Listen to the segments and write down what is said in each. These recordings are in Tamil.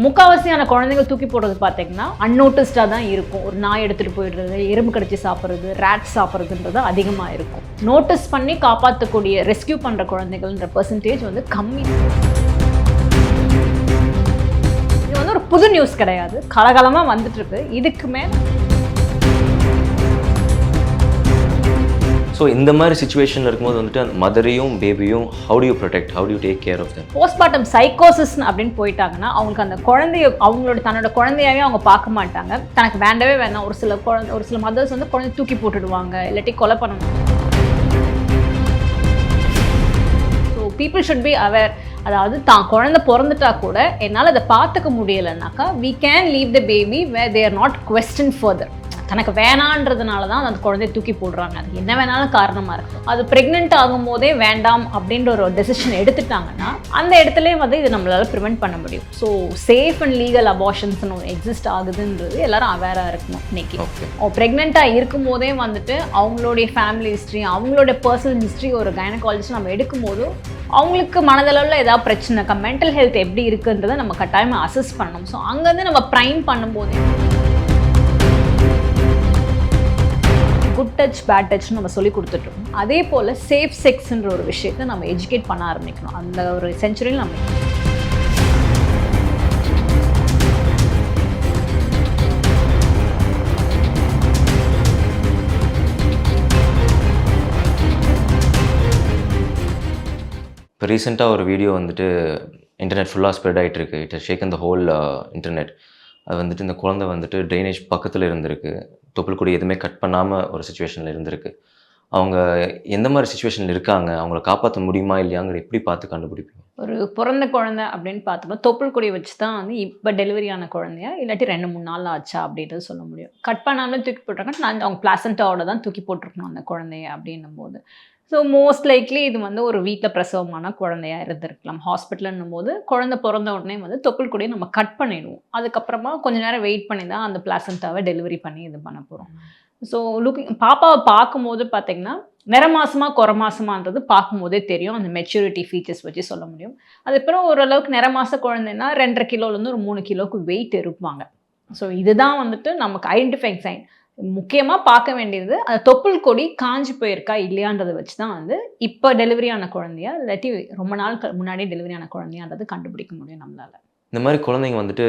முக்காவாசியான குழந்தைகள் தூக்கி போடுறது பார்த்தீங்கன்னா அன்னோட்டிஸ்டாக தான் இருக்கும். ஒரு நாய் எடுத்துகிட்டு போயிடுறது எறும்பு கடிச்சு சாப்பிட்றது ரேட் சாப்பிட்றதுன்றது அதிகமாக இருக்கும். நோட்டீஸ் பண்ணி காப்பாற்றக்கூடிய ரெஸ்கியூ பண்ணுற குழந்தைகள்ன்ற பர்சன்டேஜ் வந்து கம்மி. இது வந்து ஒரு புது நியூஸ் கிடையாது. கலகலமாக வந்துட்டுருக்கு இதுக்குமே இதுக்கு மேலே ஸோ இந்த மாதிரி சுச்சுவேஷனில் இருக்கும்போது வந்துட்டு அந்த மதரையும் பேபியும் how to you protect how to take care of them postpartum சைக்கோசிஸ் அப்படின்னு போயிட்டாங்கன்னா அவங்களுக்கு அந்த குழந்தைய அவங்களோட தன்னோட குழந்தையாவே அவங்க பார்க்க மாட்டாங்க. தனக்கு வேண்டவே வேணாம் ஒரு சில குழந்தை ஒரு சில மதர்ஸ் வந்து குழந்தை தூக்கி போட்டுடுவாங்க இல்லாட்டி கொலை பண்ணணும் so people should be aware அதாவது தான் குழந்தை பிறந்துட்டா கூட என்னால் அதை பார்த்துக்க முடியலைன்னாக்கா we can leave the baby way there not question further தனக்கு வேணான்றதுனால தான் அந்த குழந்தைய தூக்கி போடுறாங்க. அது என்ன வேணாலும் காரணமாக இருக்கும் அது ப்ரெக்னென்ட் ஆகும்போதே வேண்டாம் அப்படின்ற ஒரு டெசிஷன் எடுத்துட்டாங்கன்னா அந்த இடத்துலயே வந்து இது நம்மளால ப்ரிவெண்ட் பண்ண முடியும். ஸோ சேஃப் அண்ட் லீகல் அபார்ஷன்ஸ்னு ஒன்று எக்ஸிஸ்ட் ஆகுதுன்றது எல்லாரும் அவேராக இருக்கணும் இன்னைக்கு. ஓகே ப்ரெக்னெண்ட்டாக இருக்கும் போதே வந்துட்டு அவங்களுடைய ஃபேமிலி ஹிஸ்ட்ரி அவங்களோட பர்சனல் ஹிஸ்ட்ரி ஒரு கைனகாலஜிஸ்ட் நம்ம எடுக்கும்போது அவங்களுக்கு மனதளவில் ஏதாவது பிரச்சனை மென்டல் ஹெல்த் எப்படி இருக்குன்றதை நம்ம கட்டாயமாக அசஸ் பண்ணணும். ஸோ அங்கேருந்து நம்ம ப்ரைம் பண்ணும்போதே குட் டச் பேட் டச்னு நம்ம சொல்லி கொடுத்துட்டோம். அதே போல் சேஃப் செக்ஸ்ன்ற ஒரு விஷயத்தை நம்ம எஜுகேட் பண்ண ஆரம்பிக்கணும். அந்த ஒரு செஞ்சுரியில் நம்ம இப்போ ரீசெண்டாக ஒரு வீடியோ வந்துட்டு இன்டர்நெட் ஃபுல்லாக ஸ்ப்ரெட் ஆகிட்டு இருக்கு. இட் ஷேக் இந்த ஹோல் இன்டர்நெட் அது வந்துட்டு இந்த குழந்தை வந்துட்டு ட்ரைனேஜ் பக்கத்தில் இருந்திருக்கு. தொப்புள் கொடி எதுவுமே கட் பண்ணாமல் ஒரு சுச்சுவேஷனில் இருந்திருக்கு. அவங்க எந்த மாதிரி சுச்சுவேஷனில் இருக்காங்க? அவங்கள காப்பாற்ற முடியுமா இல்லையாங்கிற எப்படி பார்த்து கண்டுபிடிப்பீங்க? ஒரு பிறந்த குழந்தை அப்படின்னு பார்த்தோம்னா தொப்புள் கொடி வச்சு தான் வந்து இப்போ டெலிவரியான குழந்தையா? இல்லாட்டி ரெண்டு மூணு நாள் ஆச்சா அப்படின்றது சொல்ல முடியும். கட் பண்ணாமல் தூக்கி போட்டிருக்காங்க. நான் அவங்க பிளாசண்டாவோட தான் தூக்கி போட்டிருக்கணும் அந்த குழந்தைய அப்படின்னும் போது ஸோ மோஸ்ட் லைக்லி இது வந்து ஒரு வீட்டில் பிரசவமான குழந்தையா இருந்திருக்கலாம். ஹாஸ்பிட்டலுன்னும் போது குழந்தை பிறந்த உடனே வந்து தொப்புள் கூட நம்ம கட் பண்ணிடுவோம். அதுக்கப்புறமா கொஞ்ச நேரம் வெயிட் பண்ணி தான் அந்த பிளாசண்டாவை டெலிவரி பண்ணி இது பண்ண போகிறோம் ஸோ லுக்கிங் பாப்பாவை பார்க்கும்போது பார்த்தீங்கன்னா நிற மாசமா குறை மாசமான்றது பார்க்கும்போதே தெரியும். அந்த மெச்சூரிட்டி ஃபீச்சர்ஸ் வச்சு சொல்ல முடியும். அதுக்கப்புறம் ஓரளவுக்கு நிற மாச குழந்தைன்னா ரெண்டரை கிலோலேருந்து ஒரு மூணு கிலோவுக்கு வெயிட் இருப்பாங்க ஸோ இதுதான் வந்துட்டு நமக்கு ஐடென்டிஃபைங் சைன் முக்கியமாக பார்க்க வேண்டியது அந்த தொப்புள் கொடி காஞ்சி போயிருக்கா இல்லையான்றதை வச்சு தான் வந்து இப்போ டெலிவரி ஆன குழந்தையா இல்லாட்டி ரொம்ப நாள் க- முன்னாடி டெலிவரி ஆன குழந்தையான்றது கண்டுபிடிக்க முடியும் நம்மளால. இந்த மாதிரி குழந்தைங்க வந்துட்டு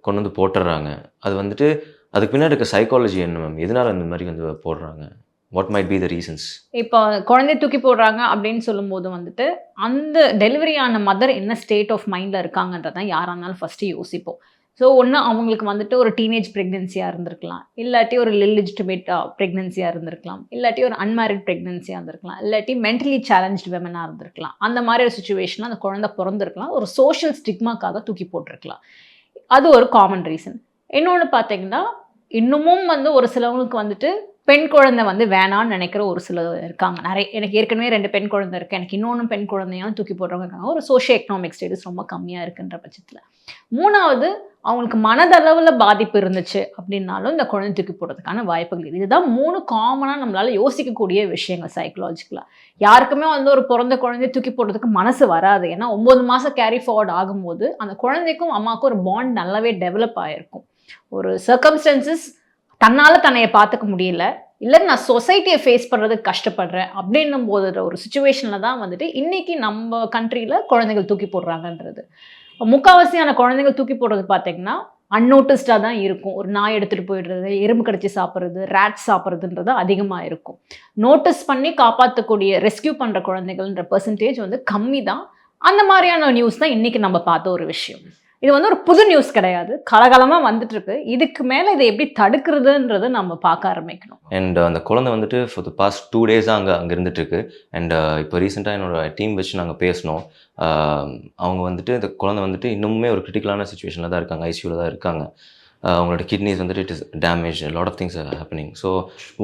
கொண்டு வந்து போட்டுடுறாங்க அது வந்துட்டு அதுக்கு பின்னாடி இருக்க சைக்காலஜி என்ன மேம் எதனால இந்த மாதிரி வந்து போடுறாங்க? What might be the reasons இப்போ குழந்தை தூக்கி போடுறாங்க அப்படின்னு சொல்லும்போது வந்துட்டு அந்த டெலிவரி ஆன மதர் என்ன ஸ்டேட் ஆஃப் மைண்டில் இருக்காங்கன்றதான் இருந்தாலும் ஃபஸ்ட்டு யோசிப்போம். ஸோ ஒன்று அவங்களுக்கு வந்துட்டு ஒரு டீனேஜ் ப்ரெக்னென்சியாக இருந்திருக்கலாம். இல்லாட்டி ஒரு லெல்லிஜிட்டிமேட் ப்ரெக்னென்சியாக இருந்திருக்கலாம். இல்லாட்டி ஒரு அன்மேரிட் ப்ரெக்னென்சியாக இருந்திருக்கலாம். இல்லாட்டி மென்டலி சேலஞ்சு வெமனாக இருந்திருக்கலாம். அந்த மாதிரி ஒரு சுச்சுவேஷனில் அந்த குழந்தை பிறந்திருக்கலாம். ஒரு சோஷியல் ஸ்டிக்மாக்காக தூக்கி போட்டிருக்கலாம். அது ஒரு காமன் ரீசன் இன்னொன்று பார்த்தீங்கன்னா இன்னமும் வந்து ஒரு சிலவங்களுக்கு வந்துட்டு பெண் குழந்தை வந்து வேணான்னு நினைக்கிற ஒரு சிலர் இருக்காங்க. நிறைய எனக்கு ஏற்கனவே ரெண்டு பெண் குழந்தை இருக்குது எனக்கு இன்னொன்று பெண் குழந்தையாலும் தூக்கி போடுறவங்க இருக்காங்க. ஒரு சோஷியோ எக்கனாமிக் ஸ்டேட்டஸ் ரொம்ப கம்மியாக இருக்குன்ற பட்சத்தில். மூணாவது அவங்களுக்கு மனதளவில் பாதிப்பு இருந்துச்சு அப்படின்னாலும் இந்த குழந்தை தூக்கி போடுறதுக்கான வாய்ப்புகள் இருக்குது இதுதான் மூணு காமனாக நம்மளால் யோசிக்கக்கூடிய விஷயங்கள் சைக்கலாஜிக்கலாக யாருக்குமே வந்து ஒரு பிறந்த குழந்தைய தூக்கி போடுறதுக்கு மனசு வராது. ஏன்னா ஒம்பது மாதம் கேரி ஃபார்வர்ட் ஆகும்போது அந்த குழந்தைக்கும் அம்மாவுக்கும் ஒரு பாண்ட் நல்லாவே டெவலப் ஆகிருக்கும் ஒரு சர்க்கம்ஸ்டன்சஸ் தன்னால் தன்னைய பார்த்துக்க முடியல. இல்லை நான் சொசைட்டியை ஃபேஸ் பண்ணுறதுக்கு கஷ்டப்படுறேன் அப்படின்னும் போது ஒரு சுச்சுவேஷனில் தான் வந்துட்டு இன்றைக்கி நம்ம கண்ட்ரியில் குழந்தைகள் தூக்கி போடுறாங்கன்றது. முக்காவாசியான குழந்தைகள் தூக்கி போடுறது பார்த்தீங்கன்னா அன்னோட்டிஸ்டாக தான் இருக்கும். ஒரு நாய் எடுத்துகிட்டு போயிடுறது எறும்பு கடிச்சு சாப்பிட்றது ரேட் சாப்பிட்றதுன்றது அதிகமாக இருக்கும். நோட்டீஸ் பண்ணி காப்பாற்றக்கூடிய ரெஸ்கியூ பண்ணுற குழந்தைகள்ன்ற பர்சன்டேஜ் வந்து கம்மி தான் அந்த மாதிரியான நியூஸ் தான் இன்றைக்கி நம்ம பார்த்த ஒரு விஷயம். இது வந்து ஒரு புது நியூஸ் கிடையாது. கலகலமாக வந்துட்டு இருக்கு இதுக்கு மேலே இதை எப்படி தடுக்கிறதுன்றது நம்ம பார்க்க ஆரம்பிக்கணும். அண்ட் அந்த குழந்தை வந்துட்டு ஃபார் த பாஸ்ட் டூ டேஸாக அங்கே அங்கே இருந்துட்டுருக்கு. அண்ட் uh, இப்போ ரீசெண்டாக என்னோட டீம் வச்சு நாங்கள் பேசினோம். அவங்க வந்துட்டு இந்த குழந்தை வந்துட்டு இன்னுமே ஒரு கிரிட்டிக்கலான சுச்சுவேஷனில் தான் இருக்காங்க. ஐசியூவில் தான் இருக்காங்க. அவங்களோட கிட்னிஸ் வந்துட்டு it is damage lot of things happening so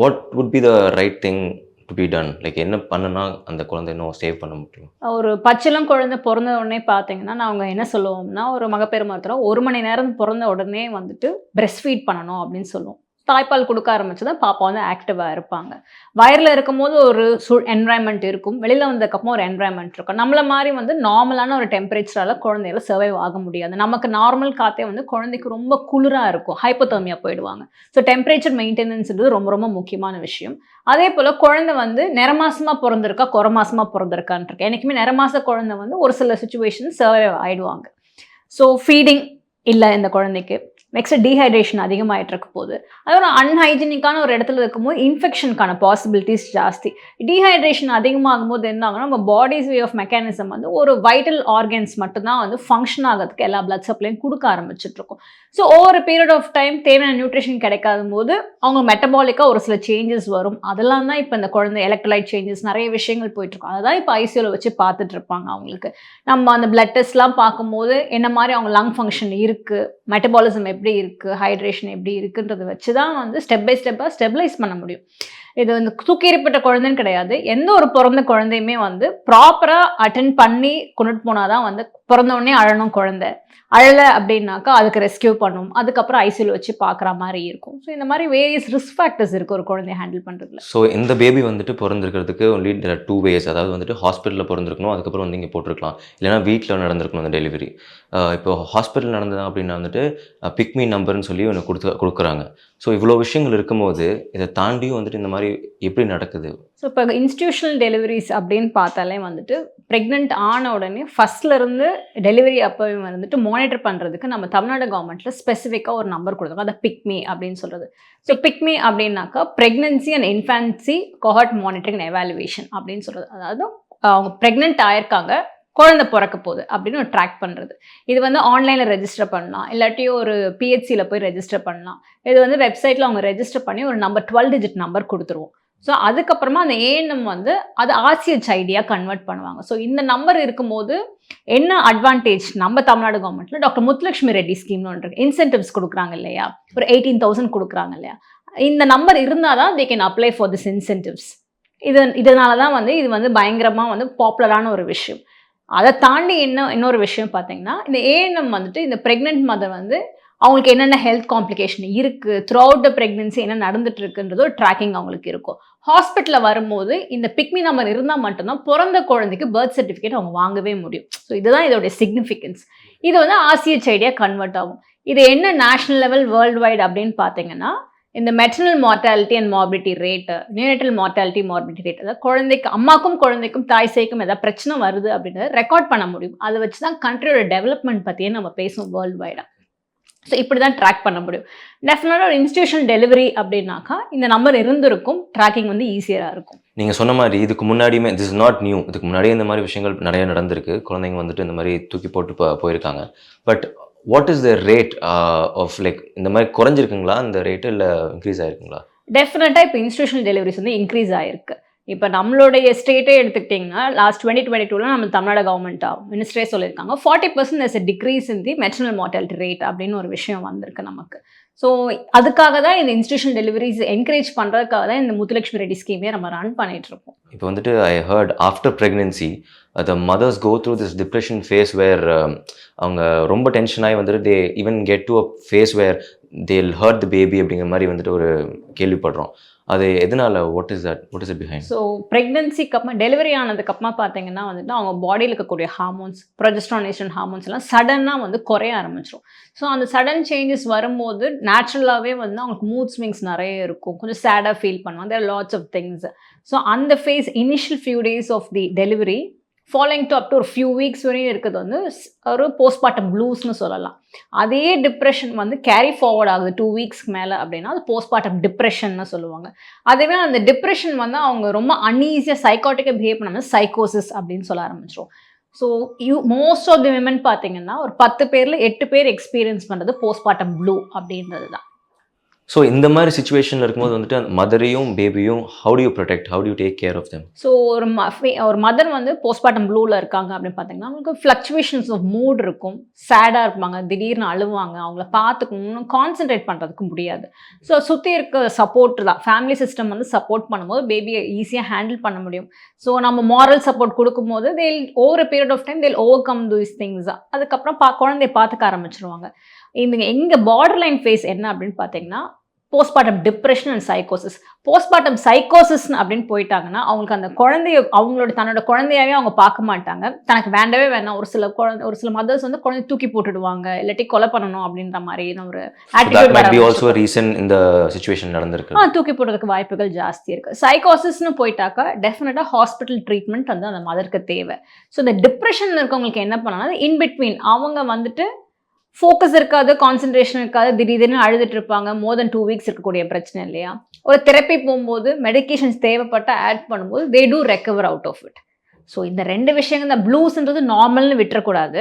what would be the right thing to be done like என்ன பண்ணுனா அந்த குழந்தை இன்னும் சேவ் பண்ண முடியும்? ஒரு பச்சிளம் குழந்தை பிறந்த உடனே பார்த்தீங்கன்னா நாங்கள் என்ன சொல்லுவோம்னா ஒரு மகப்பேறு மருத்துவம் ஒரு மணி நேரம் பிறந்த உடனே வந்துட்டு பிரெஸ்ட் ஃபீட் பண்ணணும் அப்படின்னு சொல்லுவோம். தாய்ப்பால் கொடுக்க ஆரம்பிச்சு தான் பாப்பா வந்து ஆக்டிவாக இருப்பாங்க. வயரில் இருக்கும்போது ஒரு சு என்வாயன்மெண்ட் இருக்கும். வெளியில் வந்ததுக்கப்புறம் ஒரு என்வாயன்மெண்ட் இருக்கும். நம்மள மாதிரி வந்து நார்மலான ஒரு டெம்பரேச்சரால் குழந்தையில சர்வைவ் ஆக முடியாது. நமக்கு நார்மல் காற்றே வந்து குழந்தைக்கு ரொம்ப குளிராக இருக்கும். ஹைப்போதர்மியாக போயிடுவாங்க. ஸோ டெம்பரேச்சர் மெயின்டெனன்ஸ்ன்றது ரொம்ப ரொம்ப முக்கியமான விஷயம். அதே போல் குழந்தை வந்து நிறமாசமாக பிறந்திருக்கா குறமாசமாக பிறந்திருக்கான்னு இருக்கு. எனக்குமே நிறமாச குழந்தை வந்து ஒரு சில சுச்சுவேஷன் சர்வைவ் ஆகிடுவாங்க ஸோ ஃபீடிங் இல்லை இந்த குழந்தைக்கு. நெக்ஸ்ட் டீஹைட்ரேஷன் அதிகமாகிட்டு இருக்க போது அதோட அன்ஹைஜீனிக்கான ஒரு இடத்துல இருக்கும்போது இன்ஃபெக்ஷனுக்கான பாசிபிலிட்டிஸ் ஜாஸ்தி. டீஹைட்ரேஷன் அதிகமாகும் போது என்ன ஆகும்னா நம்ம பாடிஸ் வே ஆஃப் மெக்கானிசம் வந்து ஒரு வைட்டல் ஆர்கன்ஸ் மட்டும்தான் வந்து ஃபங்க்ஷன் ஆகிறதுக்கு எல்லா பிளட் சப்ளையும் கொடுக்க ஆரம்பிச்சுட்டு இருக்கும் ஸோ ஒவ்வொரு பீரியட் ஆஃப் டைம் தேவையான நியூட்ரிஷன் கிடைக்காத போது அவங்க மெட்டபாலிக்காக ஒரு சில சேஞ்சஸ் வரும். அதெல்லாம் தான் இப்போ இந்த குழந்தை எலக்ட்ரலைட் சேஞ்சஸ் நிறைய விஷயங்கள் போயிட்டுருக்கும். அதை தான் இப்போ ஐசியூவில் வச்சு பார்த்துட்டு இருப்பாங்க அவங்களுக்கு. நம்ம அந்த பிளட் டெஸ்ட்லாம் பார்க்கும்போது என்ன மாதிரி அவங்க லங் ஃபங்க்ஷன் இருக்குது மெட்டபாலிசம் எப்படி இருக்குது ஹைட்ரேஷன் எப்படி இருக்குன்றதை வச்சு தான் வந்து ஸ்டெப் பை ஸ்டெப்பாக ஸ்டெபிலைஸ் பண்ண முடியும். இது வந்து தூக்கியப்பட்ட குழந்தைன்னு கிடையாது. எந்த ஒரு பிறந்த குழந்தையுமே வந்து ப்ராப்பராக அட்டன் பண்ணி கொண்டுட்டு போனால் தான் வந்து பிறந்த உடனே அழணும் குழந்தை. அழலை அப்படின்னாக்கா அதுக்கு ரெஸ்கியூ பண்ணும். அதுக்கப்புறம் ஐசியூல வச்சு பார்க்குற மாதிரி இருக்கும். ஸோ இந்த மாதிரி வேரியஸ் ரிஸ்க் ஃபேக்டர்ஸ் இருக்குது ஒரு குழந்தைய ஹேண்டில் பண்ணுறதுல ஸோ இந்த பேபி வந்துட்டு பிறந்திருக்கிறதுக்கு ஒன்லி டூ வேஸ் அதாவது வந்துட்டு ஹாஸ்பிட்டலில் பிறந்திருக்கணும் அதுக்கப்புறம் வந்து இங்கே போட்டிருக்கலாம். இல்லைனா வீட்டில் நடந்திருக்கணும் அந்த டெலிவரி இப்போ ஹாஸ்பிட்டல் நடந்தது அப்படின்னா வந்துட்டு பிக்மி நம்பர்னு சொல்லி ஒன்று கொடுத்து கொடுக்குறாங்க. ஸோ இவ்வளோ விஷயங்கள் இருக்கும்போது இதை தாண்டியும் வந்துட்டு இந்த மாதிரி எப்படி நடக்குது? ஸோ இப்போ இன்ஸ்டியூஷனல் டெலிவரிஸ் அப்படின்னு பார்த்தாலே வந்துட்டு ப்ரெக்னென்ட் ஆன உடனே ஃபஸ்ட்லேருந்து டெலிவரி அப்போவே வந்துட்டு மானிட்டர் பண்ணுறதுக்கு நம்ம தமிழ்நாடு கவர்மெண்ட்டில் ஸ்பெசிஃபிக்காக ஒரு நம்பர் கொடுத்தாங்க அதை பிக்மி அப்படின்னு சொல்கிறது ஸோ பிக்மி அப்படின்னாக்கா pregnancy and infancy cohort monitoring and evaluation அப்படின்னு சொல்கிறது அதாவது அவங்க ப்ரெக்னென்ட் ஆயிருக்காங்க. குழந்தை பிறக்க போகுது அப்படின்னு ஒரு ட்ராக் பண்ணுறது இது வந்து ஆன்லைனில் ரெஜிஸ்டர் பண்ணலாம். இல்லாட்டி ஒரு பிஹெச்சியில் போய் ரெஜிஸ்டர் பண்ணலாம். இது வந்து வெப்சைட்டில் அவங்க ரெஜிஸ்டர் பண்ணி ஒரு நம்பர் டுவெல் டிஜிட் நம்பர் கொடுத்துருவோம். ஸோ அதுக்கப்புறமா அந்த ஏஎன்எம் வந்து அது ஆர்சிஹெச் ஐடியா கன்வெர்ட் பண்ணுவாங்க. ஸோ இந்த நம்பர் இருக்கும்போது என்ன அட்வான்டேஜ் நம்ம தமிழ்நாடு கவர்மெண்ட்டில் டாக்டர் முத்துலட்சுமி ரெட்டி ஸ்கீம்னு ஒன்று இன்சென்டிவ்ஸ் கொடுக்குறாங்க இல்லையா? ஒரு எயிட்டீன் தௌசண்ட் கொடுக்குறாங்க இல்லையா? இந்த நம்பர் இருந்தால் தான் they can apply for this incentives இது இதனால தான் வந்து இது வந்து பயங்கரமாக வந்து பாப்புலரான ஒரு விஷயம். அதை தாண்டி என்ன இன்னொரு விஷயம் பார்த்தீங்கன்னா இந்த ஏஎன்எம் வந்துட்டு இந்த ப்ரெக்னென்ட் மதர் வந்து அவங்களுக்கு என்னென்ன ஹெல்த் காம்ப்ளிகேஷன் இருக்குது த்ரூ அவுட் த ப்ரெக்னென்சி என்ன நடந்துட்டு இருக்குன்றது ஒரு ட்ராக்கிங் அவங்களுக்கு இருக்கும். ஹாஸ்பிட்டலில் வரும்போது இந்த பிக்மி நம்பர் இருந்தால் மட்டும்தான் பிறந்த குழந்தைக்கு பர்த் சர்டிஃபிகேட் அவங்க வாங்கவே முடியும். ஸோ இதுதான் இதோடைய சிக்னிஃபிகன்ஸ் இது வந்து ஆர்சிஹெச் ஐடியா கன்வெர்ட் ஆகும். இது என்ன நேஷனல் லெவல் வேர்ல்டு வைட் அப்படின்னு பார்த்தீங்கன்னா இந்த maternal mortality and morbidity rate neonatal mortality morbidity rate அதாவது குழந்தைக்கு அம்மாக்கும் குழந்தைக்கும் தாய் சேய்க்கும் ஏதாவது பிரச்சனை வருது அப்படின்றத ரெக்கார்ட் பண்ண முடியும். அதை வச்சு தான் கண்ட்ரியோட டெவலப்மெண்ட் பற்றியே நம்ம பேசுவோம் வேர்ல்டு வைடாக ஸோ இப்படி தான் ட்ராக் பண்ண முடியும். டெஃபினட்டாக ஒரு இன்ஸ்டியூஷன் டெலிவரி அப்படின்னாக்கா இந்த நம்பர் இருந்திருக்கும் ட்ராக்கிங் வந்து ஈஸியராக இருக்கும். நீங்கள் சொன்ன மாதிரி இதுக்கு முன்னாடியுமே திஸ் இஸ் நாட் நியூ இதுக்கு முன்னாடியே இந்த மாதிரி விஷயங்கள் நிறைய நடந்திருக்கு. குழந்தைங்க வந்துட்டு இந்த மாதிரி தூக்கி போட்டு போயிருக்காங்க. But what is the rate of like இந்த மாதிரி குறைஞ்சிருக்குங்களா? இந்த ரேட்டு இல்லை இன்க்ரீஸ் ஆயிருக்குங்களா? டெஃபினட்டாக இப்போ இன்ஸ்டியூஷனல் டெலிவரிஸ் வந்து இன்க்ரீஸ் ஆயிருக்கு. இப்போ நம்மளுடைய ஸ்டேட்டே எடுத்துக்கிட்டிங்கன்னா லாஸ்ட் டுவெண்ட்டி டுவெண்ட்டி டூவில் நம்ம தமிழ்நாடு கவர்மெண்ட்டாக மினிஸ்டரே சொல்லியிருக்காங்க forty percent is decrease in the maternal mortality rate அப்படின்னு ஒரு விஷயம் வந்திருக்கு நமக்கு. ஸோ அதுக்காக தான் இந்த இன்ஸ்டியூஷன் டெலிவரிஸ் என்கரேஜ் பண்ணுறதுக்காக தான் இந்த முத்துலட்சுமி ரெட்டி ஸ்கீமே நம்ம ரன் பண்ணிட்டு இருக்கோம். இப்போ வந்துட்டு I heard after pregnancy the mothers go through this depression phase where அவங்க ரொம்ப டென்ஷன் ஆகி வந்துட்டு they even get to a phase where they'll hurt the baby அப்படிங்கிற மாதிரி வந்துட்டு ஒரு கேள்விப்படுறோம். அது எதனால what is that what is behind so ப்ரெக்னன்சிக்கு அப்புறமா டெலிவரி ஆனதுக்கப்புறமா பார்த்தீங்கன்னா வந்துட்டு அவங்க பாடியில் இருக்கக்கூடிய ஹார்மோன்ஸ் ப்ரொஜஸ்ட்ரானேஷன் ஹார்மோன்ஸ் எல்லாம் சடனாக வந்து குறைய ஆரம்பிச்சிடும் ஸோ அந்த சடன் சேஞ்சஸ் வரும்போது நேச்சுரலாகவே வந்து அவங்களுக்கு மூட் ஸ்விங்ஸ் நிறைய இருக்கும். கொஞ்சம் சேடாக ஃபீல் பண்ணுவாங்க. There lots of things so அந்த phase initial few days of the delivery following to up to ஒரு ஃபியூ வீக்ஸ் வரையும் இருக்கிறது வந்து ஸ்- ஒரு போஸ்ட்மார்ட்டம் ப்ளூஸ்னு சொல்லலாம். அதே டிப்ரெஷன் வந்து கேரி ஃபார்வர்ட் ஆகுது டூ வீக்ஸ்க்கு மேலே அப்படின்னா அது போஸ்ட்மார்ட்டம் டிப்ரெஷன்னு சொல்லுவாங்க. அதுவே அந்த டிப்ரெஷன் வந்து அவங்க ரொம்ப அன்ஈஸியாக சைக்காட்டிக்காக பிஹேவ் பண்ணாமல் சைக்கோசிஸ் அப்படின்னு சொல்ல ஆரம்பிச்சிடும் so you most of the women பார்த்தீங்கன்னா ஒரு பத்து பேரில் எட்டு பேர் எக்ஸ்பீரியன்ஸ் பண்ணுறது போஸ்ட்மார்ட்டம் ப்ளூ அப்படின்றது தான் ஸோ இந்த மாதிரி சுச்சுவேஷனில் இருக்கும்போது வந்துட்டு அந்த மதரையும் பேபியும் how to you protect how to you take care of them so ஒரு ஒரு மதர் வந்து போஸ்ட்மார்ட்டம் ப்ளூவில் இருக்காங்க அப்படின்னு பார்த்தீங்கன்னா அவங்களுக்கு ஃப்ளக்சுவேஷன்ஸ் ஆஃப் மூட் இருக்கும். சேடாக இருப்பாங்க திடீர்னு அழுவாங்க அவங்கள பார்த்துக்கணும் கான்சென்ட்ரேட் பண்ணுறதுக்கு முடியாது. ஸோ சுற்றி இருக்க சப்போர்ட் தான். ஃபேமிலி சிஸ்டம் வந்து சப்போர்ட் பண்ணும்போது பேபியை ஈஸியாக ஹேண்டில் பண்ண முடியும். ஸோ நம்ம மாரல் சப்போர்ட் கொடுக்கும்போது they'll over period of time they'll overcome those things அதுக்கப்புறம் பா குழந்தைய பார்த்துக்க ஆரம்பிச்சிருவாங்க. இந்த எங்கள் பார்டர் லைன் ஃபேஸ் என்ன அப்படின்னு பார்த்தீங்கன்னா போஸ்ட்மார்ட்டம் டிப்ரெஷன் அண்ட் சைக்கோசிஸ் போஸ்ட்மார்ட்டம் சைக்கோசிஸ் அப்படின்னு போயிட்டாங்கன்னா அவங்களுக்கு அந்த குழந்தைய அவங்களோட தன்னோட குழந்தையாவே அவங்க பார்க்க மாட்டாங்க. தனக்கு வேண்டவே வேணாம் ஒரு சில குழந்தை ஒரு சில மதர்ஸ் வந்து குழந்தை தூக்கி போட்டுடுவாங்க. இல்லாட்டி கொலை பண்ணணும் அப்படின்ற மாதிரியான ஒரு சுச்சுவேஷன் நடந்திருக்கு. ஆ தூக்கி போடுறதுக்கு வாய்ப்புகள் ஜாஸ்தி இருக்கு. சைக்காசிஸ்னு போயிட்டாக்கா டெஃபினட்டா ஹாஸ்பிட்டல் ட்ரீட்மெண்ட் வந்து அந்த மதருக்கு தேவை. ஸோ இந்த டிப்ரெஷன் இருக்கவங்களுக்கு என்ன பண்ணலாம் இன் பிட்வீன் அவங்க வந்துட்டு ஃபோக்கஸ் இருக்காது கான்சென்ட்ரேஷன் இருக்காது திடீர்னு அழுதுட்டு இருப்பாங்க மோர் தென் டூ வீக்ஸ் இருக்கக்கூடிய பிரச்சனை இல்லையா? ஒரு தெரப்பி போகும்போது மெடிகேஷன்ஸ் தேவைப்பட்ட ஆட் பண்ணும்போது they do recover out of it so இந்த ரெண்டு விஷயங்கள் இந்த ப்ளூஸ்ன்றது நார்மல்னு விட்டுறக்கூடாது.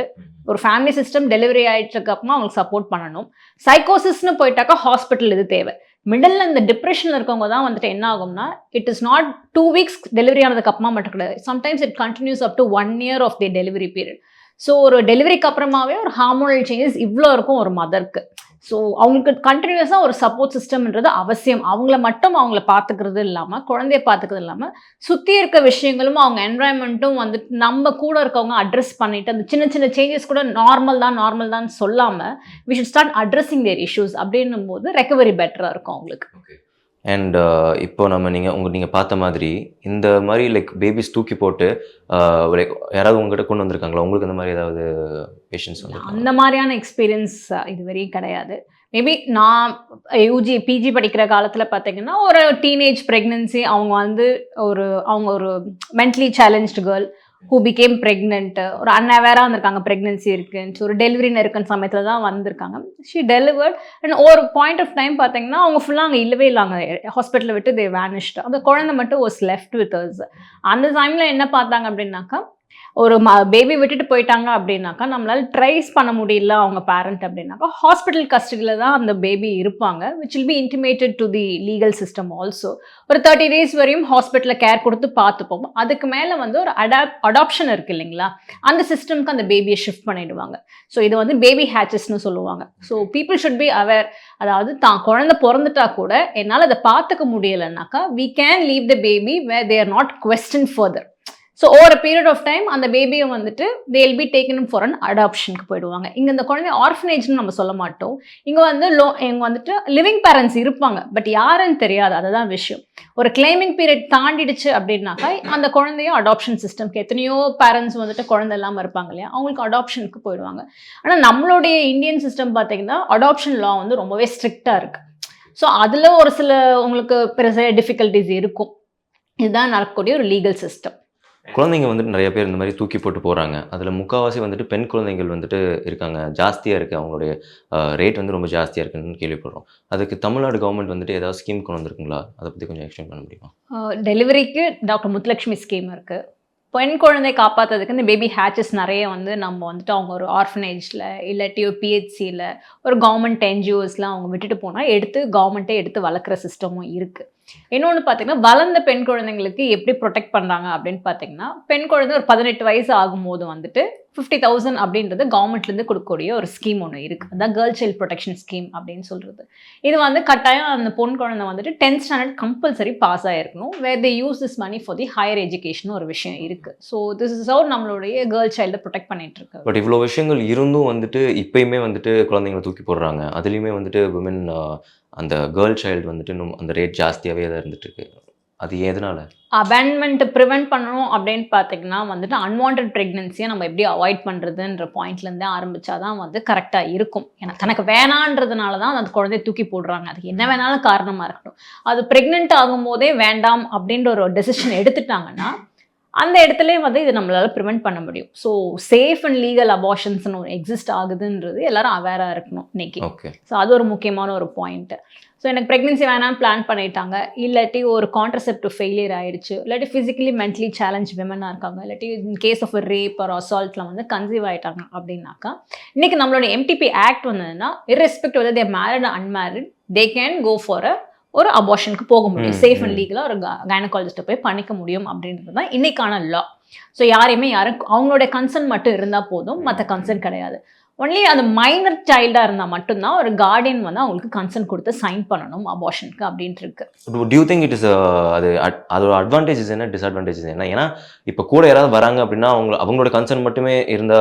ஒரு ஃபேமிலி சிஸ்டம் டெலிவரி ஆயிட்டுருக்கு அப்புறமா அவங்களுக்கு சப்போர்ட் பண்ணணும். சைக்கோசிஸ்னு போயிட்டாக்கா ஹாஸ்பிட்டல் இது தேவை. மிடில் இந்த டிப்ரெஷனில் இருக்கவங்க தான் வந்துட்டு என்ன ஆகும்னா it is not two weeks delivery ஆனதுக்கு அப்புறமா மட்டும் கிடையாது. Sometimes it continues up to one year of the delivery period so ஒரு டெலிவரிக்கு அப்புறமாவே ஒரு ஹார்மோனல் சேஞ்சஸ் இவ்வளோ இருக்கும் ஒரு மதருக்கு ஸோ அவங்களுக்கு கண்டினியூஸாக ஒரு சப்போர்ட் சிஸ்டம்ன்றது அவசியம். அவங்கள மட்டும் அவங்கள பார்த்துக்கிறது இல்லாமல் குழந்தைய பார்த்துக்கிறது இல்லாமல் சுற்றி இருக்க விஷயங்களும் அவங்க என்வாயன்மெண்ட்டும் வந்துட்டு நம்ம கூட இருக்கவங்க அட்ரஸ் பண்ணிட்டு அந்த சின்ன சின்ன சேஞ்சஸ் கூட நார்மல் தான் நார்மல் தான் சொல்லாமல் we should start addressing their issues அப்படின்னும் போது ரெக்கவரி பெட்டராக இருக்கும் அவங்களுக்கு. அண்ட் இப்போ நம்ம நீங்கள் உங்க நீங்கள் பார்த்த மாதிரி இந்த மாதிரி லைக் பேபிஸ் தூக்கி போட்டு லைக் யாராவது உங்ககிட்ட கொண்டு வந்திருக்காங்களா? உங்களுக்கு இந்த மாதிரி ஏதாவது பேஷன்ஸ் வந்து அந்த மாதிரியான எக்ஸ்பீரியன்ஸ் இதுவரையும் கிடையாது. மேபி நான் யூஜி பிஜி படிக்கிற காலத்தில் பார்த்தீங்கன்னா ஒரு டீனேஜ் ப்ரெக்னென்சி அவங்க வந்து ஒரு அவங்க ஒரு mentally challenged girl who became pregnant ஒரு அன்அவேராக வந்திருக்காங்க. ப்ரெக்னென்சி இருக்குன்னு ஒரு டெலிவரி இருக்குன்னு சமயத்தில் தான் வந்திருக்காங்க. ஷீ டெலிவர்ட் அண்ட் ஒரு பாயிண்ட் ஆஃப் டைம் பார்த்தீங்கன்னா அவங்க ஃபுல்லாக அங்கே இல்லவே இல்லை. அங்கே ஹாஸ்பிட்டலில் விட்டு தே வேனிஷ்டு அந்த குழந்தை மட்டும் வாஸ் லெஃப்ட் வித் அஸ் அந்த டைமில் என்ன பார்த்தாங்க அப்படின்னாக்கா ஒரு ம பேபி விட்டுட்டு போயிட்டாங்க அப்படின்னாக்கா நம்மளால் ட்ரைஸ் பண்ண முடியல அவங்க பேரண்ட் அப்படின்னாக்கா. ஹாஸ்பிட்டல் கஸ்டடியில் தான் அந்த பேபி இருப்பாங்க which will be intimated to the legal system also ஒரு தேர்ட்டி டேஸ் வரையும் ஹாஸ்பிட்டலில் கேர் கொடுத்து பார்த்துப்போம். அதுக்கு மேலே வந்து ஒரு அடாப் அடாப்ஷன் இருக்கு இல்லைங்களா? அந்த சிஸ்டம்க்கு அந்த பேபியை ஷிஃப்ட் பண்ணிடுவாங்க. ஸோ இது வந்து பேபி ஹேச்சஸ்னு சொல்லுவாங்க. So people should be aware அதாவது தான் குழந்தை பிறந்துட்டா கூட என்னால் அதை பார்த்துக்க முடியலைன்னாக்கா we can leave the baby where there not question further so over period of time அந்த பேபியை வந்துட்டு they'll be taken for an அடாப்ஷனுக்கு போயிடுவாங்க. இங்கே இந்த குழந்தை ஆர்ஃபனேஜ்னு நம்ம சொல்ல மாட்டோம். இங்கே வந்து லோ இங்கே வந்துட்டு லிவிங் பேரண்ட்ஸ் இருப்பாங்க. பட் யாருன்னு தெரியாது. அதுதான் விஷயம். ஒரு கிளைமிங் பீரியட் தாண்டிடுச்சு அப்படின்னாக்கா அந்த குழந்தையும் அடாப்ஷன் சிஸ்டம்க்கு எத்தனையோ பேரண்ட்ஸ் வந்துட்டு குழந்தை இல்லாமல் இருப்பாங்க இல்லையா? அவங்களுக்கு அடாப்ஷனுக்கு போயிடுவாங்க. ஆனால் நம்மளுடைய இந்தியன் சிஸ்டம் பார்த்தீங்கன்னா அடாப்ஷன் லா வந்து ரொம்பவே ஸ்ட்ரிக்டாக இருக்குது ஸோ அதில் ஒரு சில உங்களுக்கு பெருசாக டிஃபிகல்ட்டிஸ் இருக்கும். இதுதான் நடக்கக்கூடிய ஒரு லீகல் சிஸ்டம் குழந்தைங்க வந்துட்டு நிறைய பேர் இந்த மாதிரி தூக்கி போட்டு போகிறாங்க அதில் முக்கால்வாசி வந்துட்டு பெண் குழந்தைகள் வந்துட்டு இருக்காங்க. ஜாஸ்தியாக இருக்குது அவங்களுடைய ரேட் வந்து ரொம்ப ஜாஸ்தியாக இருக்குன்னு கேள்விப்படுறோம். அதுக்கு தமிழ்நாடு கவர்மெண்ட் வந்துட்டு ஏதாவது ஸ்கீம் கொண்டு வந்திருக்குங்களா? அதை பற்றி கொஞ்சம் எக்ஸ்பிளைன் பண்ண முடியுமா? டெலிவரிக்கு டாக்டர் முத்துலட்சுமி ஸ்கீம் இருக்குது பெண் குழந்தை காப்பாற்றுறதுக்கு இந்த பேபி ஹேச்சஸ் நிறைய வந்து நம்ம வந்துட்டு அவங்க ஒரு ஆர்ஃபனேஜில் இல்லாட்டி ஒரு பிஹெச்சியில் ஒரு கவர்மெண்ட் என்ஜிஓஸ்லாம் அவங்க விட்டுட்டு போனால் எடுத்து கவர்மெண்ட்டே எடுத்து வளர்க்குற சிஸ்டமும் இருக்குது இன்னொன்று பார்த்தீங்கன்னா வளர்ந்த பெண் குழந்தைங்களுக்கு எப்படி ப்ரொடெக்ட் பண்ணுறாங்க அப்படின்னு பார்த்தீங்கன்னா பெண் குழந்தை ஒரு பதினெட்டு வயசு ஆகும்போது வந்துட்டு ஃபிஃப்டி தௌசண்ட் அப்படின்றது கவர்மெண்ட்லேருந்து கொடுக்கக்கூடிய ஒரு ஸ்கீம் ஒன்று இருக்குது அதான் கேர்ள் சைல்ட் ப்ரொடெக்ஷன் ஸ்கீம் அப்படின்னு சொல்கிறது இது வந்து கட்டாயம் அந்த பொன் குழந்தை வந்துட்டு tenth standard compulsory pass ஆகிருக்கணும் where they use this money for the higher education ஒரு விஷயம் இருக்குது ஸோ திஸ் இஸ் அவுட் நம்மளுடைய கேர்ள் சைல்டை ப்ரொடெக்ட் பண்ணிட்டு இருக்கு பட் இவ்வளோ விஷயங்கள் இருந்தும் வந்துட்டு இப்பயுமே வந்துட்டு குழந்தைங்களை தூக்கி போடுறாங்க. அதுலேயுமே வந்துட்டு உமன் அந்த கேர்ள் சைல்டு வந்துட்டு இன்னும் அந்த ரேட் ஜாஸ்தியாகவே தான் இருந்துட்டு அது எதனால? அபேன்மெண்ட் ப்ரிவெண்ட் பண்ணணும் அப்படின்னு பார்த்தீங்கன்னா வந்துட்டு அன்வான்ட் ப்ரெக்னென்சியை நம்ம எப்படி அவாய்ட் பண்ணுறதுன்ற பாயிண்ட்லேருந்தே ஆரம்பிச்சா தான் வந்து கரெக்டாக இருக்கும். ஏன்னா தனக்கு வேணான்றதுனால தான் அந்த குழந்தைய தூக்கி போடுறாங்க. அதுக்கு என்ன வேணாலும் காரணமாக இருக்கட்டும். அது ப்ரெக்னென்ட் ஆகும்போதே வேண்டாம் அப்படின்ற ஒரு டெசிஷன் எடுத்துட்டாங்கன்னா அந்த இடத்துலயே வந்து இது நம்மளால ப்ரிவெண்ட் பண்ண முடியும். ஸோ சேஃப் அண்ட் லீகல் அபார்ஷன்ஸ்னு ஒரு எக்ஸிஸ்ட் ஆகுதுன்றது எல்லாரும் அவேராக இருக்கணும் இன்னைக்கு. ஸோ அது ஒரு முக்கியமான ஒரு பாயிண்ட் ஸோ எனக்கு ப்ரெக்னென்சி வேணாம்னு பிளான் பண்ணிட்டாங்க. இல்லாட்டி ஒரு கான்ட்ரசெப்டிவ் ஃபெயிலியர் ஆயிடுச்சு. இல்லாட்டி ஃபிசிக்கலி மென்டலி சேலஞ்ச் விமனாக இருக்காங்க. இல்லாட்டி இன் கேஸ் ஆஃப் ரேப் ஒரு அசால்ட்டில் வந்து கன்சீவ் ஆயிட்டாங்க அப்படின்னாக்கா இன்னைக்கு நம்மளோட எம்டிபி ஆக்ட் வந்ததுன்னா irrespective whether they're married unmarried they can go for a ஒரு அபார்ஷனுக்கு போக முடியும். Safe and. லீகலாக ஒரு கைனகாலஜிஸ்ட்டை போய் பண்ணிக்க முடியும் அப்படின்றது தான் இன்னைக்கான லா ஸோ யாரையுமே யாரும் அவங்களோட கன்சர்ன் மட்டும் இருந்தால் போதும். மற்ற கன்சர்ன் கிடையாது. ஒன்லி அந்த மைனர் சைல்டாக இருந்தால் மட்டும்தான் ஒரு கார்டியன் வந்து அவங்களுக்கு கன்சர்ன் கொடுத்து சைன் பண்ணணும் அபார்ஷனுக்கு அப்படின்ட்டு இருக்கு. டியூ திங்க் இட் இஸ் அது அதோட அட்வான்டேஜஸ் என்ன டிஸ்அட்வான்டேஜஸ் என்ன? ஏன்னா இப்போ கூட யாராவது வராங்க அப்படின்னா அவங்க அவங்களோட கன்சர்ன் மட்டுமே இருந்தா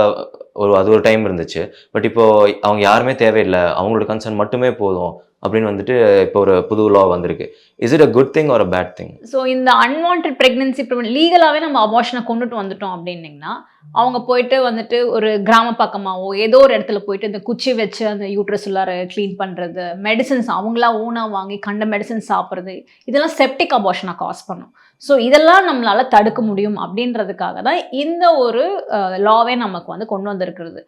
ஒரு அது ஒரு டைம் இருந்துச்சு. பட் இப்போ அவங்க யாருமே தேவையில்லை. அவங்களோட கன்சர்ன் மட்டுமே போதும். அப்படின்னு வந்துட்டு இப்போ ஒரு புது லா வந்திருக்கு. Is it a good thing ஒரு பேட் திங் ஸோ இந்த அன்வான்ட் ப்ரெக்னன்சி லீகலாகவே நம்ம அபார்ஷனை கொண்டுட்டு வந்துட்டோம் அப்படின்னீங்கன்னா அவங்க போயிட்டு வந்துட்டு ஒரு கிராம பக்கமாகவோ ஏதோ ஒரு இடத்துல போயிட்டு இந்த குச்சி வச்சு அந்த யூட்ரஸ் உள்ளார க்ளீன் பண்ணுறது மெடிசன்ஸ் அவங்களா ஓனாக வாங்கி கண்ட மெடிசன்ஸ் சாப்பிட்றது இதெல்லாம் செப்டிக் அபார்ஷனை காஸ் பண்ணும். ஸோ இதெல்லாம் நம்மளால தடுக்க முடியும் அப்படின்றதுக்காக தான் இந்த ஒரு லாவே நமக்கு வந்து கொண்டு வந்திருக்கிறது.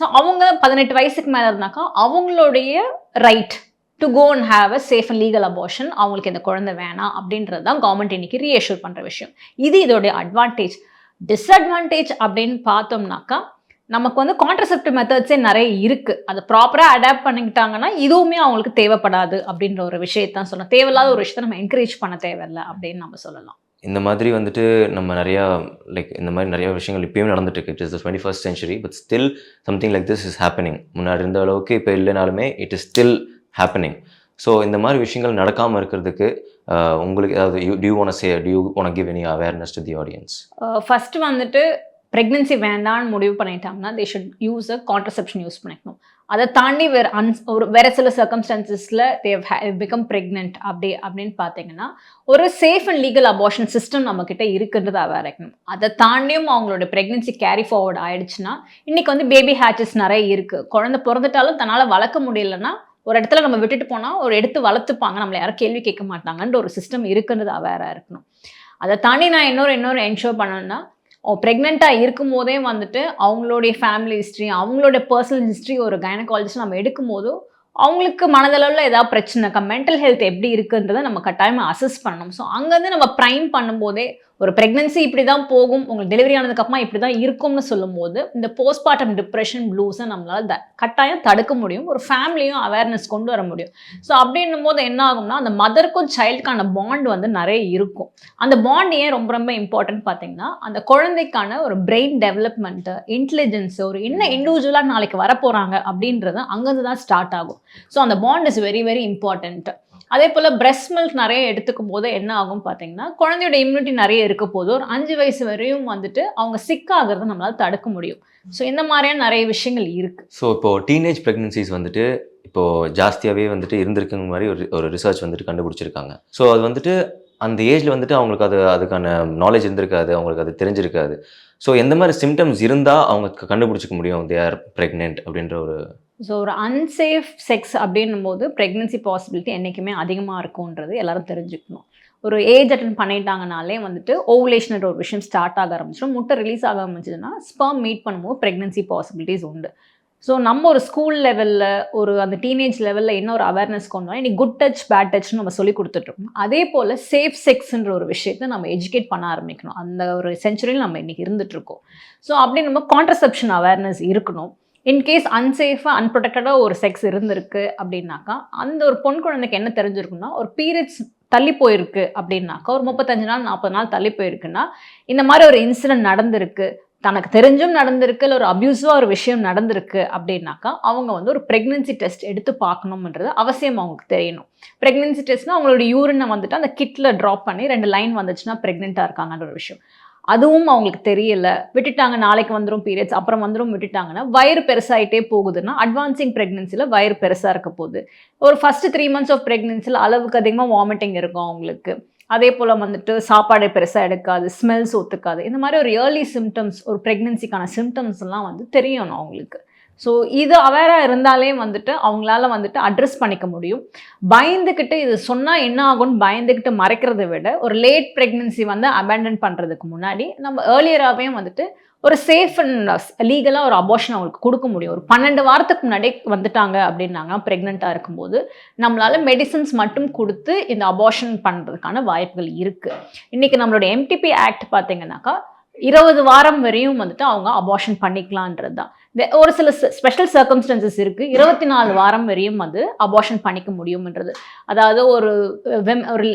ஸோ அவங்க பதினெட்டு வயசுக்கு மேலே இருந்தாக்கா அவங்களுடைய right to go and have a safe and legal abortion அவங்களுக்கு இந்த குழந்தை வேணாம் அப்படின்றது தான் கவர்மெண்ட் இன்னைக்கு ரீஎஷூர் பண்ணுற விஷயம். இது இதோடைய அட்வான்டேஜ் டிஸ்அட்வான்டேஜ் அப்படின்னு பார்த்தோம்னாக்கா நமக்கு வந்து கான்ட்ரசெப்டிவ் மெத்தட்ஸே நிறைய இருக்குது அதை ப்ராப்பராக அடாப்ட் பண்ணிக்கிட்டாங்கன்னா இதுவுமே அவங்களுக்கு தேவைப்படாது அப்படின்ற ஒரு விஷயத்தான் சொல்லலாம் தேவையில்லாத ஒரு விஷயத்தை நம்ம என்கரேஜ் பண்ண தேவையில்லை அப்படின்னு நம்ம சொல்லலாம். இந்த மாதிரி வந்துட்டு நம்ம நிறையா லைக் இந்த மாதிரி நிறைய விஷயங்கள் இப்பயும் நடந்துட்டு இருக்கு. It is twenty first century but still something like this is happening முன்னாடி இருந்த அளவுக்கு இப்போ இல்லைனாலுமே it is still happening so இந்த மாதிரி விஷயங்கள் நடக்காமல் இருக்கிறதுக்கு உங்களுக்கு ஏதாவது do you want say do you want give any awareness to the audience first வந்துட்டு ப்ரெக்னென்சி வேண்டான்னு முடிவு பண்ணிட்டாங்கன்னா they should use a contraception use பண்ணிக்கணும். அதை தாண்டி வேறு அன் ஒரு வேறு சில சர்க்கம்ஸ்டான்சஸில் தேவ் பிகம் ப்ரெக்னென்ட் அப்படி அப்படின்னு பார்த்தீங்கன்னா ஒரு safe and legal abortion system நம்மக்கிட்ட இருக்குன்றது அவேர் இருக்கணும் அதை தாண்டியும் அவங்களோட ப்ரெக்னென்சி கேரி ஃபார்வர்ட் ஆயிடுச்சுன்னா இன்றைக்கி வந்து பேபி ஹேச்சஸ் நிறைய இருக்குது குழந்தை பிறந்துட்டாலும் தன்னால் வளர்க்க முடியலன்னா ஒரு இடத்துல நம்ம விட்டுட்டு போனால் ஒரு எடுத்து வளர்த்துப்பாங்க. நம்மளை யாரும் கேள்வி கேட்க மாட்டாங்கன்ற ஒரு சிஸ்டம் இருக்குன்றது அவேராக இருக்கணும். அதை தாண்டி நான் இன்னொரு இன்னொரு என்ஷோர் பண்ணணும்னா ப்ரெக்னெண்ட்டாக இருக்கும் போதே வந்துட்டு அவங்களுடைய ஃபேமிலி ஹிஸ்ட்ரி அவங்களோட பர்சனல் ஹிஸ்ட்ரி ஒரு கைனகாலஜிஸ்ட் நம்ம எடுக்கும் போதும் அவங்களுக்கு மனதளவில் ஏதாவது பிரச்சனைக்கா மென்டல் ஹெல்த் எப்படி இருக்குன்றதை நம்ம கட்டாயமாக அசஸ் பண்ணணும். ஸோ அங்கேருந்து நம்ம ப்ரைம் பண்ணும்போதே ஒரு ப்ரெக்னன்சி இப்படி தான் போகும் உங்களுக்கு டெலிவரி ஆனதுக்கப்புறமா இப்படி தான் இருக்கும்னு சொல்லும்போது இந்த போஸ்ட்மார்ட்டம் டிப்ரெஷன் ப்ளூஸை நம்மளால் த கட்டாயம் தடுக்க முடியும். ஒரு ஃபேமிலியும் அவேர்னஸ் கொண்டு வர முடியும். ஸோ அப்படின்னும் போது என்ன ஆகும்னா அந்த மதருக்கும் சைல்டுக்கான பாண்ட் வந்து நிறைய இருக்கும். அந்த பாண்ட் ஏன் ரொம்ப ரொம்ப இம்பார்ட்டன்ட் பார்த்தீங்கன்னா அந்த குழந்தைக்கான ஒரு பிரெயின் டெவலப்மெண்ட்டு இன்டெலிஜென்ஸ் ஒரு என்ன இண்டிவிஜுவலாக நாளைக்கு வரப்போகிறாங்க அப்படின்றது அங்கேருந்து தான் ஸ்டார்ட் ஆகும். ஸோ அந்த bond is very very important அதே போல் breast மில்க் நிறைய எடுத்துக்கும் போது என்ன ஆகும் பார்த்தீங்கன்னா குழந்தையோட இம்யூனிட்டி நிறைய இருக்க போது ஒரு அஞ்சு வயசு வரையும் வந்துட்டு அவங்க சிக் ஆகிறத தடுக்க முடியும். ஸோ இந்த மாதிரியான நிறைய விஷயங்கள் இருக்குது ஸோ இப்போ டீனேஜ் ப்ரெக்னன்சிஸ் வந்துட்டு இப்போது ஜாஸ்தியாகவே வந்துட்டு இருந்திருக்குங்க மாதிரி ஒரு ஒரு ரிசர்ச் வந்துட்டு கண்டுபிடிச்சிருக்காங்க. ஸோ அது வந்துட்டு அந்த ஏஜில் வந்துட்டு அவங்களுக்கு அது அதுக்கான நாலேஜ் இருந்திருக்காது அவங்களுக்கு அது தெரிஞ்சிருக்காது. ஸோ எந்த மாதிரி சிம்டம்ஸ் இருந்தால் அவங்க கண்டுபிடிச்சிக்க முடியும் தே ஆர் ப்ரெக்னென்ட் அப்படின்ற ஒரு ஸோ ஒரு அன்சேஃப் செக்ஸ் அப்படின்னும் போது ப்ரெக்னன்சி பாசிபிலிட்டி என்றைக்குமே அதிகமாக இருக்கும்ன்றது எல்லாரும் தெரிஞ்சுக்கணும். ஒரு ஏஜ் அட்டன் பண்ணிட்டாங்கனாலே வந்துட்டு ஓவுலேஷன் ஒரு விஷயம் ஸ்டார்ட் ஆக ஆரம்பிச்சிடும். முட்டை ரிலீஸ் ஆக ஆரம்பிச்சதுன்னா ஸ்பெர்ம் மீட் பண்ணும்போது ப்ரெக்னன்சி பாசிபிலிட்டிஸ் உண்டு. ஸோ நம்ம ஒரு ஸ்கூல் லெவலில் ஒரு அந்த டீனேஜ் லெவலில் என்ன ஒரு அவேர்னஸ் கொண்டு வரோம் இன்னைக்கு குட் டச் பேட் டச்னு நம்ம சொல்லி கொடுத்துட்ருக்கோம். அதே போல் சேஃப் செக்ஸ்ன்ற ஒரு விஷயத்தை நம்ம எஜுகேட் பண்ண ஆரம்பிக்கணும். அந்த ஒரு செஞ்சுரியில் நம்ம இன்றைக்கி இருந்துகிட்ருக்கோம் ஸோ அப்படி நம்ம கான்ட்ரசெப்ஷன் அவேர்னஸ் இருக்கணும். இன்கேஸ் அன்சேஃபாக அன்ப்ரொடெக்டடாக ஒரு செக்ஸ் இருந்திருக்கு அப்படின்னாக்கா அந்த ஒரு பொன் குழந்தைக்கு என்ன தெரிஞ்சிருக்குன்னா ஒரு பீரியட்ஸ் தள்ளி போயிருக்கு அப்படின்னாக்கா ஒரு முப்பத்தஞ்சு நாள் நாற்பது நாள் தள்ளி போயிருக்குன்னா இந்த மாதிரி ஒரு இன்சிடென்ட் நடந்திருக்கு தனக்கு தெரிஞ்சும் நடந்திருக்கு இல்லை ஒரு அப்யூஸிவாக ஒரு விஷயம் நடந்திருக்கு அப்படின்னாக்கா அவங்க வந்து ஒரு ப்ரெக்னென்சி டெஸ்ட் எடுத்து பார்க்கணுன்றது அவசியம் அவங்களுக்கு தெரியணும். ப்ரெக்னென்சி டெஸ்ட்னா அவங்களோட யூரினை வந்துட்டு அந்த கிட்டில் ட்ராப் பண்ணி ரெண்டு லைன் வந்துச்சுன்னா ப்ரெக்னெண்ட்டாக இருக்காங்கன்ற ஒரு விஷயம். அதுவும் அவங்களுக்கு தெரியல. விட்டுட்டாங்க நாளைக்கு வந்துடும் பீரியட்ஸ் அப்புறம் வந்துடும் விட்டுட்டாங்கன்னா வயிறு பெருசாயிட்டே போகுதுன்னா அட்வான்சிங் ப்ரெக்னென்சியில் வயிறு பெருசாக இருக்க போகுது. ஒரு ஃபஸ்ட்டு த்ரீ மந்த்ஸ் ஆஃப் ப்ரெக்னென்சியில் அளவுக்கு அதிகமாக வாமிட்டிங் இருக்கும் அவங்களுக்கு. அதே போல் வந்துட்டு சாப்பாடு பெருசாக எடுக்காது ஸ்மெல்ஸ் ஒத்துக்காது. இந்த மாதிரி ஒரு ஏர்லி சிம்டம்ஸ் ஒரு ப்ரெக்னென்சிக்கான சிம்டம்ஸ் எல்லாம் வந்து தெரியணும் அவங்களுக்கு. ஸோ இது அவேராக இருந்தாலே வந்துட்டு அவங்களால வந்துட்டு அட்ரஸ் பண்ணிக்க முடியும். பயந்துக்கிட்டு இது சொன்னால் என்ன ஆகும்னு பயந்துக்கிட்டு மறைக்கிறத விட ஒரு லேட் ப்ரெக்னென்சி வந்து அபேண்டன் பண்ணுறதுக்கு முன்னாடி நம்ம ஏர்லியராகவே வந்துட்டு ஒரு சேஃப் அண்ட் லீகலாக ஒரு அபோஷன் அவங்களுக்கு கொடுக்க முடியும். ஒரு பன்னெண்டு வாரத்துக்கு முன்னாடி வந்துட்டாங்க அப்படின்னாங்க ப்ரெக்னெண்ட்டாக இருக்கும்போது நம்மளால் மெடிசின்ஸ் மட்டும் கொடுத்து இந்த அபோஷன் பண்ணுறதுக்கான வாய்ப்புகள் இருக்குது இன்றைக்கி நம்மளோட எம்டிபி ஆக்ட் பார்த்தீங்கன்னாக்கா இருபது வாரம் வரையும் வந்துட்டு அவங்க அபார்ஷன் பண்ணிக்கலான்றது தான். ஒரு சில ஸ்பெஷல் சர்க்கம்ஸ்டன்சஸ் இருக்குது இருபத்தி நாலு வாரம் வரையும் வந்து அபார்ஷன் பண்ணிக்க முடியும்ன்றது. அதாவது ஒரு வெம் ஒரு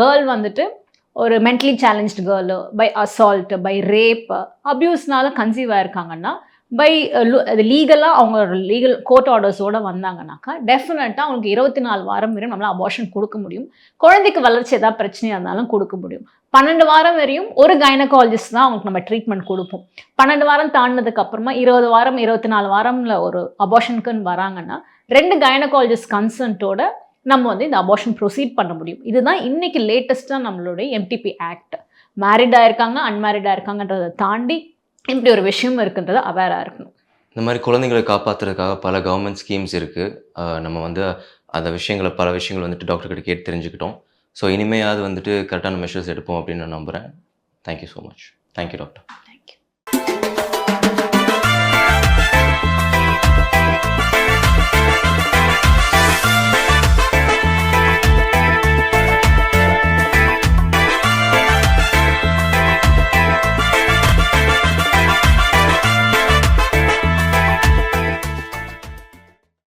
கேர்ள் வந்துட்டு ஒரு mentally challenged girl by assault by rape அப்யூஸ்னால conceive ஆயிருக்காங்கன்னா பை லீகலாக uh, அவங்க லீகல் கோர்ட் ஆர்டர்ஸோடு வந்தாங்கனாக்கா டெஃபினட்டாக அவங்களுக்கு இருபத்தி நாலு வாரம் வரையும் நம்மளால் அபார்ஷன் கொடுக்க முடியும். குழந்தைக்கு வளர்ச்சி ஏதாவது பிரச்சனையாக இருந்தாலும் கொடுக்க முடியும். பன்னெண்டு வாரம் வரையும் ஒரு கைனகாலஜிஸ்ட் தான் அவங்களுக்கு நம்ம ட்ரீட்மெண்ட் கொடுப்போம். பன்னெண்டு வாரம் தாண்டினதுக்கு அப்புறமா இருபது வாரம் இருபத்தி நாலு வாரம்ல ஒரு அபார்ஷனுக்குன்னு வராங்கன்னா ரெண்டு கைனகாலஜிஸ்ட் கன்சன்ட்டோட நம்ம வந்து இந்த அபார்ஷன் ப்ரொசீட் பண்ண முடியும். இதுதான் இன்னைக்கு லேட்டஸ்ட்டாக நம்மளுடைய எம்டிபி ஆக்ட் மேரிடாக இருக்காங்க அன்மேரிடாக இருக்காங்கன்றதை தாண்டி இப்படி ஒரு விஷயம் இருக்குன்றத அவேராக இருக்கணும். இந்த மாதிரி குழந்தைங்களை காப்பாற்றுறதுக்காக பல கவர்மெண்ட் ஸ்கீம்ஸ் இருக்குது நம்ம வந்து அந்த விஷயங்களை பல விஷயங்கள் வந்துட்டு டாக்டர்கிட்ட கேட்டு தெரிஞ்சுக்கிட்டோம். ஸோ இனிமேயாவது வந்துட்டு கரெக்டான மெஷர்ஸ் எடுப்போம் அப்படின்னு நான் நம்புகிறேன் thank you so much thank you doctor